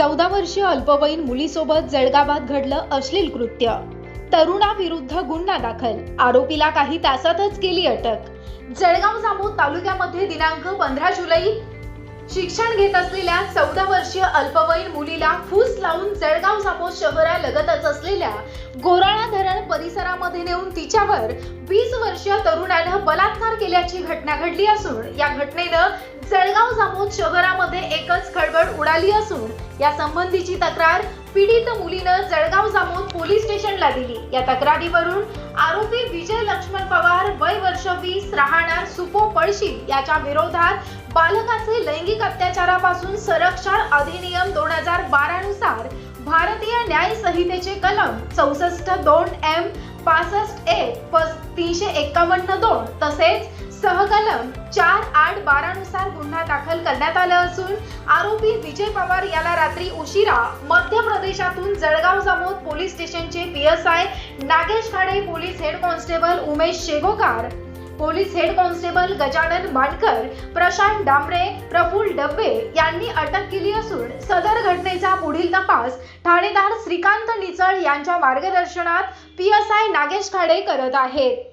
चौदा वर्षीय अल्पवयीन मुलीसोबत जळगावात घडलं अश्लील कृत्य. तरुणाविरुद्ध गुन्हा दाखल. आरोपीला काही तासातच केली अटक. जळगाव जामोद तालुक्यामध्ये दिनांक पंधरा जुलै शिक्षण घेत असलेल्या चौदा वर्षीय अल्पवयीन मुलीला फूस लावून जळगाव जामोद शहरालगतच असलेल्या गोराळा धरण परिसरामध्ये नेऊन तिच्यावर वीस वर्षीय तरुणानं बलात्कार केल्याची घटना घडली असून या घटनेनं जळगाव जामोद शहरामध्ये एकच खळबळ उडाली असून या संबंधीची तक्रार पीडित मुलीनं जळगाव जामोद पोलीस स्टेशनला दिली. या तक्रारीवरून आरोपी विजय लक्ष्मण पवार वय वर्ष वीस राहणार सुपो पळशी याच्या विरोधात देशातील लैंगिक अत्याचारापासून संरक्षण अधिनियम दोन हजार बारा नुसार भारतीय न्याय संहितेचे कलम चौसष्ट दोन एम पासष्ट एक तीनशे एक्कावन्न दोन तसेच सहकलम चार आठ बारा नुसार गुन्हा दाखल करण्यात आला असून आरोपी विजय पवार याला रात्री उशिरा मध्य प्रदेशातून जळगाव जामोद पोलीस स्टेशनचे P S I Nagesh Khade police head constable Umesh Shegokar police head constable Gajanan Mankar Prashant Dambre Praful Dabbe यांनी अटक केली असून सदर घटनेचा पुढील तपास ठाणेदार श्रीकांत निचळ यांच्या मार्गदर्शनात P S I Nagesh Khade करत आहेत.